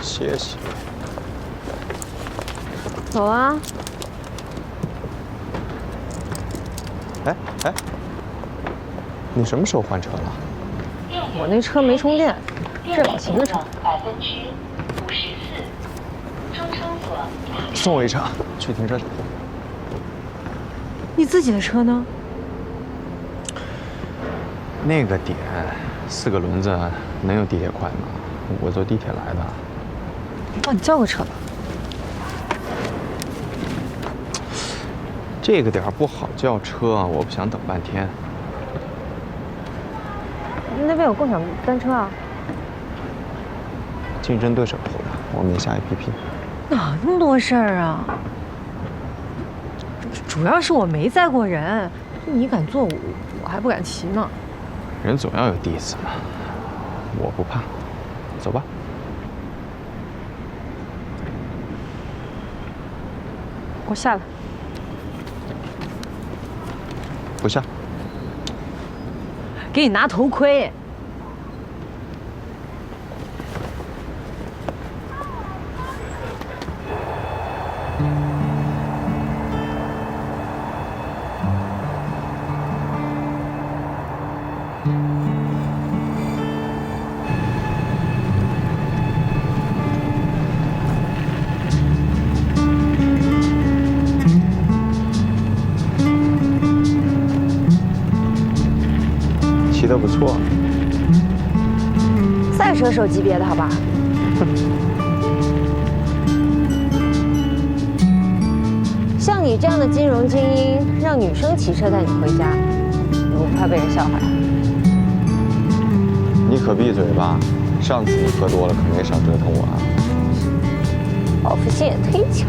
谢谢。走啊！哎哎，你什么时候换车了？我那车没充电，这老秦的车。百分之五十四，中车所。送我一程，去停车场。你自己的车呢？那个点，四个轮子能有地铁快吗？我坐地铁来的。帮你叫个车吧。这个点儿不好叫车，我不想等半天。那边有共享单车啊。竞争对手投的，我没下 APP。哪那么多事儿啊？主要是我没载过人，你敢坐我，我还不敢骑呢。人总要有第一次嘛，我不怕。走吧。我下了。不下。给你拿头盔。骑得不错。赛车手级别的好吧？像你这样的金融精英，让女生骑车带你回家，你不怕被人笑话呀？你可闭嘴吧！上次你喝多了，可没少折腾我啊。报复心也忒强。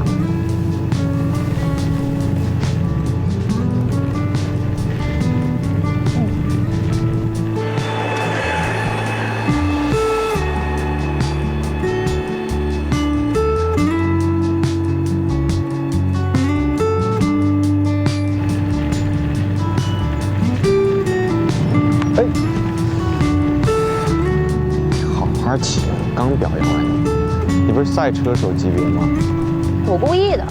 表扬你，你不是赛车手级别吗？我故意的。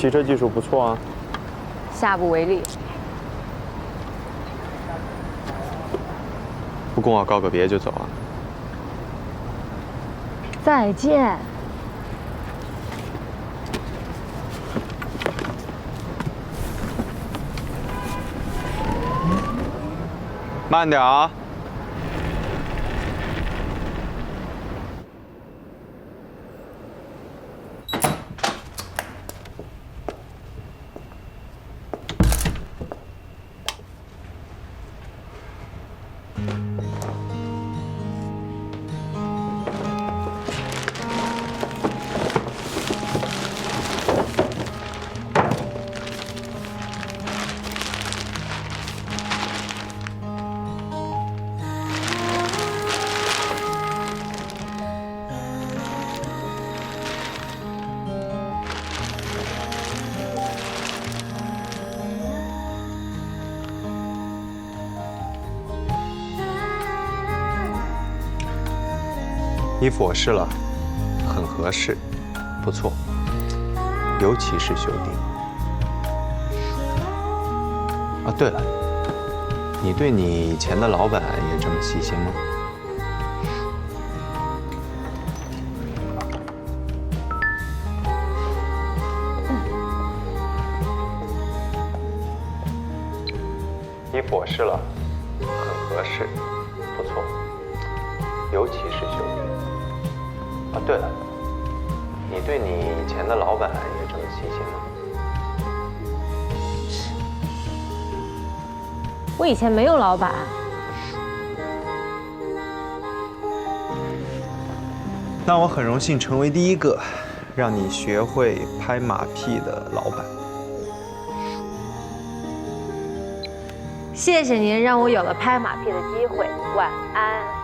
骑车技术不错啊。下不为例。不跟我告个别就走啊？再见。慢点啊！衣服我试了，很合适，不错，尤其是袖钉。啊，对了，你对你以前的老板也这么细心吗？衣服我试了，很合适，不错，尤其是袖钉。啊，对了，你对你以前的老板也这么细心吗？我以前没有老板，那我很荣幸成为第一个让你学会拍马屁的老板。谢谢您让我有了拍马屁的机会，晚安。